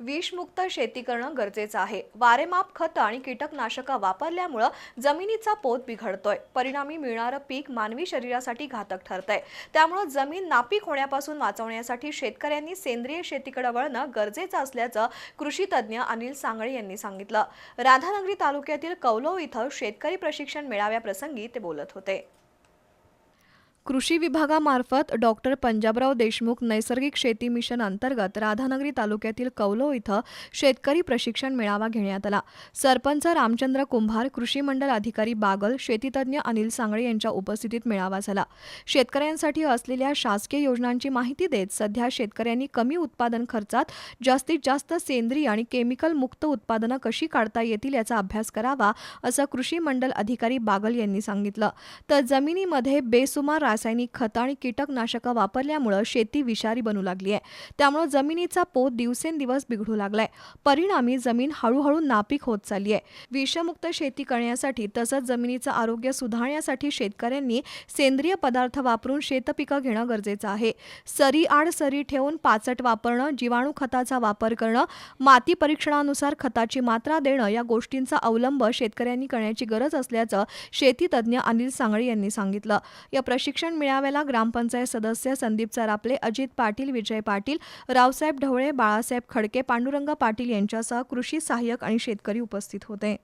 विषमुक्त शेती करणं गरजेचं आहे. वारेमाप खतं आणि कीटकनाशकं वापरल्यामुळं जमिनीचा पोत बिघडतोय. परिणामी मिळणारं पीक मानवी शरीरासाठी घातक ठरतंय. त्यामुळं जमीन नापीक होण्यापासून वाचवण्यासाठी शेतकऱ्यांनी सेंद्रिय शेतीकडे वळणं गरजेचं असल्याचं कृषी तज्ज्ञ अनिल सांगळे यांनी सांगितलं. राधानगरी तालुक्यातील कौलो इथं शेतकरी प्रशिक्षण मेळाव्याप्रसंगी ते बोलत होते. कृषी विभागामार्फत डॉक्टर पंजाबराव देशमुख नैसर्गिक शेती मिशन अंतर्गत राधानगरी तालुक्यातील कौलो इथं शेतकरी प्रशिक्षण मेळावा घेण्यात आला. सरपंच रामचंद्र कुंभार कृषी मंडल अधिकारी बागल शेतीतज्ञ अनिल सांगळे यांच्या उपस्थितीत मेळावा झाला. शेतकऱ्यांसाठी असलेल्या शासकीय योजनांची माहिती देत सध्या शेतकऱ्यांनी कमी उत्पादन खर्चात जास्तीत जास्त सेंद्रिय आणि केमिकल मुक्त उत्पादनं कशी काढता येतील याचा अभ्यास करावा असं कृषी मंडल अधिकारी बागल यांनी सांगितलं. तर जमिनीमध्ये बेसुमार रासायनिक खतं आणि कीटकनाशकं वापरल्यामुळं शेती विषारी बनू लागली आहे. त्यामुळं जमिनीचा पोत दिवसेंदिवस बिघडू लागलाय. परिणामी जमीन हळूहळू नापीक होत चालली आहे. विषमुक्त शेती करण्यासाठी तसंच जमिनीचं आरोग्य सुधारण्यासाठी शेतकऱ्यांनी सेंद्रिय पदार्थ वापरून शेतपिकं घेणं गरजेचं आहे. सरी आड सरी ठेवून पाचट वापरणं जीवाणू खताचा वापर करणं माती परीक्षणानुसार खताची मात्रा देणं या गोष्टींचा अवलंब शेतकऱ्यांनी करण्याची गरज असल्याचं शेतीतज्ञ अनिल सांगळे यांनी सांगितलं. या प्रशिक्षण मेळाव्याला ग्रामपंचायत सदस्य संदीप चरापले अजित पाटील विजय पाटील रावसाहेब ढवळे बाळासाहेब खडके पांडुरंग पाटील यांच्यासह कृषी सहाय्यक आणि शेतकरी उपस्थित होते.